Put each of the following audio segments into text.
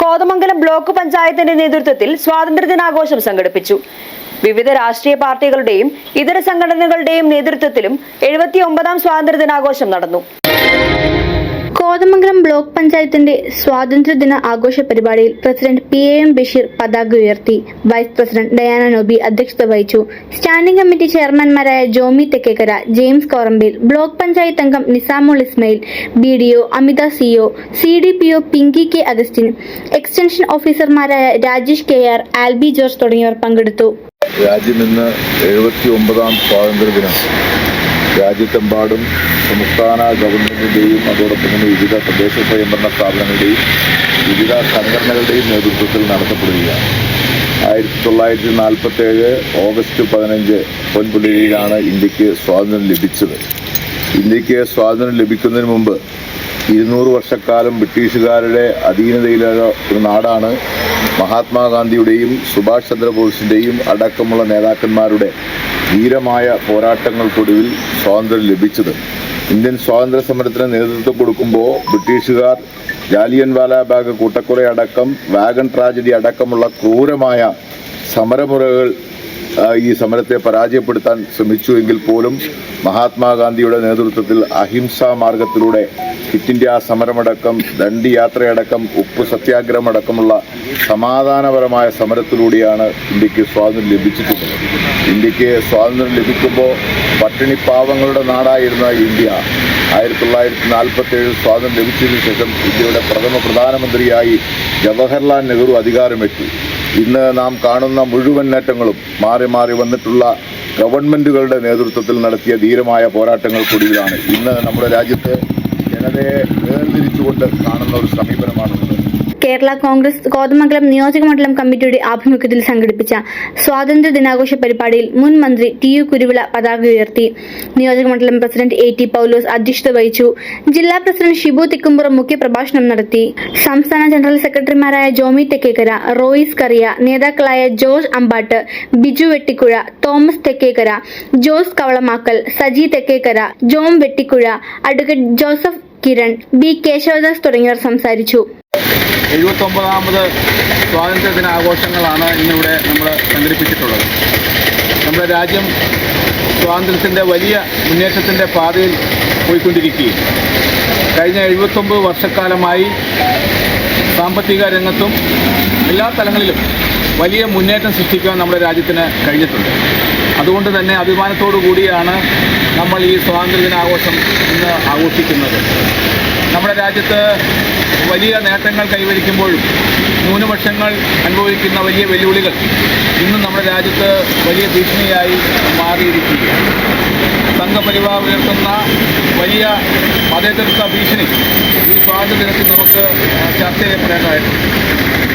Kothamangalam block പഞ്ചായത്തിന്റെ നേതൃത്വത്തിൽ സ്വാതന്ത്ര്യദിനാഘോഷം സംഘടിപ്പിച്ചു. വിവിധ രാഷ്ട്രീയ പാർട്ടികളുടെയും ഇതര സംഘടനകളുടെയും നേതൃത്വത്തിലും എഴുപത്തി ഒമ്പതാം സ്വാതന്ത്ര്യദിനാഘോഷം നടന്നു. കോതമംഗലം ബ്ലോക്ക് പഞ്ചായത്തിന്റെ സ്വാതന്ത്ര്യദിന ആഘോഷ പരിപാടിയിൽ president P A M Basheer പതാക ഉയർത്തി. വൈസ് പ്രസിഡന്റ് ഡയാന നോബി അധ്യക്ഷത വഹിച്ചു. സ്റ്റാൻഡിംഗ് കമ്മിറ്റി ചെയർമാൻമാരായ ജോമി തെക്കേക്കര ജെയിംസ് കോറമ്പിൽ ബ്ലോക്ക് പഞ്ചായത്ത് അംഗം Nizamul Ismail B D O Amitha CO C D P O Pinky K Augustine extension ഓഫീസർമാരായ Rajesh K R Alby George തുടങ്ങിയവർ പങ്കെടുത്തു. രാജ്യം ഇന്ന് എഴുപത്തി ഒമ്പതാം സ്വാതന്ത്ര്യദിനം. രാജ്യത്തെമ്പാടും സംസ്ഥാന ഗവൺമെന്റിന്റെയും അതോടൊപ്പം തന്നെ വിവിധ പ്രദേശ സ്വയംഭരണ സ്ഥാപനങ്ങളുടെയും വിവിധ സംഘടനകളുടെയും നേതൃത്വത്തിൽ നടത്തപ്പെടുകയാണ്. ആയിരത്തി തൊള്ളായിരത്തി നാൽപ്പത്തി ഏഴ് ഓഗസ്റ്റ് പതിനഞ്ച് പൊൻപുള്ളിയിലാണ് ഇന്ത്യയ്ക്ക് സ്വാതന്ത്ര്യം ലഭിച്ചത്. ഇന്ത്യയ്ക്ക് സ്വാതന്ത്ര്യം ലഭിക്കുന്നതിന് മുമ്പ് ഇരുന്നൂറ് വർഷക്കാലം ബ്രിട്ടീഷുകാരുടെ അധീനതയിലുള്ള ഒരു നാടാണ് മഹാത്മാഗാന്ധിയുടെയും സുഭാഷ് ചന്ദ്രബോസിന്റെയും അടക്കമുള്ള നേതാക്കന്മാരുടെ ധീരമായ പോരാട്ടങ്ങൾക്കൊടുവിൽ സ്വാതന്ത്ര്യം ലഭിച്ചത്. ഇന്ത്യൻ സ്വാതന്ത്ര്യ സമരത്തിന് നേതൃത്വം കൊടുക്കുമ്പോൾ ബ്രിട്ടീഷുകാർ ജാലിയൻ വാലാബാഗ് കൂട്ടക്കൊല അടക്കം വാഗൺ ട്രാജഡി അടക്കമുള്ള ക്രൂരമായ സമരമുറകൾ ഈ സമരത്തെ പരാജയപ്പെടുത്താൻ ശ്രമിച്ചു എങ്കിൽ പോലും മഹാത്മാഗാന്ധിയുടെ നേതൃത്വത്തിൽ അഹിംസാ മാർഗത്തിലൂടെ ക്വിറ്റ് ഇന്ത്യ സമരമടക്കം ദണ്ഡി യാത്രയടക്കം ഉപ്പ് സത്യാഗ്രഹമടക്കമുള്ള സമാധാനപരമായ സമരത്തിലൂടെയാണ് ഇന്ത്യയ്ക്ക് സ്വാതന്ത്ര്യം ലഭിച്ചിട്ടുള്ളത്. ഇന്ത്യയ്ക്ക് സ്വാതന്ത്ര്യം ലഭിക്കുമ്പോൾ പട്ടിണി പാവങ്ങളുടെ നാടായിരുന്ന ഇന്ത്യ ആയിരത്തി തൊള്ളായിരത്തി നാൽപ്പത്തി ഏഴിൽ സ്വാതന്ത്ര്യം ലഭിച്ചതിനു ശേഷം ഇന്ത്യയുടെ പ്രഥമ പ്രധാനമന്ത്രിയായി ജവഹർലാൽ നെഹ്റു അധികാരമേറ്റു. ഇന്ന് നാം കാണുന്ന മുഴുവൻ നേട്ടങ്ങളും മാറി മാറി വന്നിട്ടുള്ള ഗവൺമെന്റുകളുടെ നേതൃത്വത്തിൽ നടത്തിയ ധീരമായ പോരാട്ടങ്ങൾക്കൊടുവിലാണ് ഇന്ന് നമ്മുടെ രാജ്യത്ത് ജനതയെ വേർതിരിച്ചുകൊണ്ട് കാണുന്ന ഒരു സമീപനമാണുള്ളത്. കേരള കോൺഗ്രസ് കോതമംഗലം നിയോജക മണ്ഡലം കമ്മിറ്റിയുടെ ആഭിമുഖ്യത്തിൽ സംഘടിപ്പിച്ച സ്വാതന്ത്ര്യ ദിനാഘോഷ പരിപാടിയിൽ മുൻ മന്ത്രി ടി യു കുരുവിള പതാക ഉയർത്തി. നിയോജക മണ്ഡലം പ്രസിഡന്റ് എ ടി പൗലോസ് അധ്യക്ഷത വഹിച്ചു. ജില്ലാ പ്രസിഡന്റ് ഷിബു തിക്കുംപുറം മുഖ്യപ്രഭാഷണം നടത്തി. സംസ്ഥാന ജനറൽ സെക്രട്ടറിമാരായ ജോമി തെക്കേക്കര റോയിസ് കറിയ നേതാക്കളായ ജോർജ് അമ്പാട്ട് ബിജു വെട്ടിക്കുഴ തോമസ് തെക്കേക്കര ജോസ് കവളമാക്കൽ സജി തെക്കേക്കര ജോം വെട്ടിക്കുഴ അഡ്വക്കേറ്റ് ജോസഫ് കിരൺ ബി. കേശവദാസ് തുടങ്ങിയവർ സംസാരിച്ചു. എഴുപത്തൊമ്പതാമത് സ്വാതന്ത്ര്യ ദിന ആഘോഷങ്ങളാണ് ഇന്നിവിടെ നമ്മൾ സംഘടിപ്പിച്ചിട്ടുള്ളത്. നമ്മുടെ രാജ്യം സ്വാതന്ത്ര്യത്തിന്റെ വലിയ മുന്നേറ്റത്തിന്റെ പാതയിൽ പോയിക്കൊണ്ടിരിക്കുകയും കഴിഞ്ഞ എഴുപത്തൊമ്പത് വർഷക്കാലമായി സാമ്പത്തിക രംഗത്തും എല്ലാ തലങ്ങളിലും വലിയ മുന്നേറ്റം സൃഷ്ടിക്കാൻ നമ്മുടെ രാജ്യത്തിന് കഴിഞ്ഞിട്ടുണ്ട്. അതുകൊണ്ട് തന്നെ അഭിമാനത്തോടു കൂടിയാണ് നമ്മൾ ഈ സ്വാതന്ത്ര്യ ദിനാഘോഷം ഇന്ന് ആഘോഷിക്കുന്നത്. നമ്മുടെ രാജ്യത്ത് വലിയ നേട്ടങ്ങൾ കൈവരിക്കുമ്പോഴും ന്യൂനപക്ഷങ്ങൾ അനുഭവിക്കുന്ന വലിയ വെല്ലുവിളികൾ ഇന്നും നമ്മുടെ രാജ്യത്ത് വലിയ ഭീഷണിയായി മാറിയിരിക്കുകയാണ്. സംഘപരിവാർ ഉയർത്തുന്ന വലിയ മതേതൃത്വ ഭീഷണി ഈ സ്വാതന്ത്ര്യ ദിനത്തിൽ നമുക്ക് ചർച്ച ചെയ്യപ്പെടേണ്ടതായിട്ടുണ്ട്.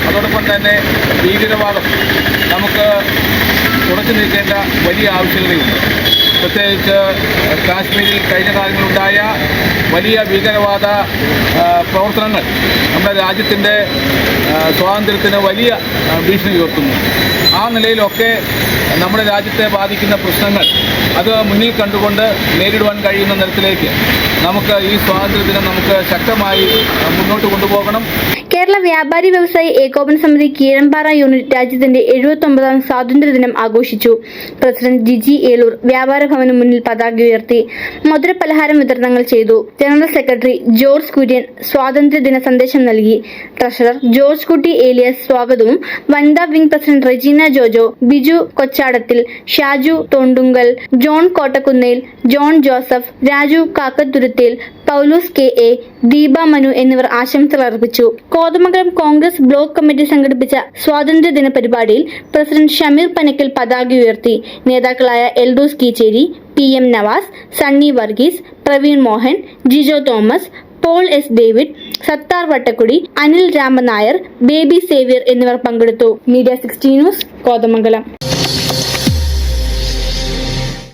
അതോടൊപ്പം തന്നെ ഭീകരവാദം നമുക്ക് തുടച്ചു നീക്കേണ്ട വലിയ ആവശ്യകതയുണ്ട്. പ്രത്യേകിച്ച് കാശ്മീരിൽ കഴിഞ്ഞ കാലങ്ങളുണ്ടായ വലിയ ഭീകരവാദ പ്രവർത്തനങ്ങൾ നമ്മുടെ രാജ്യത്തിന്റെ സ്വാതന്ത്ര്യത്തിന് വലിയ ഭീഷണി ഉയർത്തുന്നു. ആ നിലയിലൊക്കെ നമ്മുടെ രാജ്യത്തെ ബാധിക്കുന്ന പ്രശ്നങ്ങൾ അത് മുന്നിൽ കണ്ടുകൊണ്ട് നേരിടുവാൻ കഴിയുന്ന തരത്തിലേക്ക് നമുക്ക് ഈ സ്വാതന്ത്ര്യ ദിനം നമുക്ക് ശക്തമായി മുന്നോട്ട് കൊണ്ടുപോകണം. കേരള വ്യാപാരി വ്യവസായി ഏകോപന സമിതി കീഴമ്പാറ യൂണിറ്റ് രാജ്യത്തിന്റെ എഴുപത്തി ഒമ്പതാം സ്വാതന്ത്ര്യദിനം ആഘോഷിച്ചു. പ്രസിഡന്റ് ജിജി ഏലൂർ വ്യാപാര ഭവന് മുന്നിൽ പതാക ഉയർത്തി മധുരപലഹാരം വിതരണങ്ങൾ ചെയ്തു. ജനറൽ സെക്രട്ടറി ജോർജ് കുര്യൻ സ്വാതന്ത്ര്യദിന സന്ദേശം നൽകി. ട്രഷറർ ജോർജ് കുട്ടി ഏലിയസ് സ്വാഗതവും. വനിതാ wing president Regina Jojo Biju Kochadathil Shaju Thondunkal John Kottakkunnel John Joseph Raju Kakkathuruthel Paulose K A Deepa Manu എന്നിവർ ആശംസകൾ അർപ്പിച്ചു. കോതമംഗലം കോൺഗ്രസ് ബ്ലോക്ക് കമ്മിറ്റി സംഘടിപ്പിച്ച സ്വാതന്ത്ര്യദിന പരിപാടിയിൽ പ്രസിഡന്റ് ഷമീർ പനക്കൽ പതാക ഉയർത്തി. നേതാക്കളായ Eldhose Keecheri P M Navas Sunny Varghese Praveen Mohan Jijo Thomas Paul S David Sathar Vattakudi Anil Ramanair Baby Xavier എന്നിവർ പങ്കെടുത്തു. Media sixty news Kothamangalam.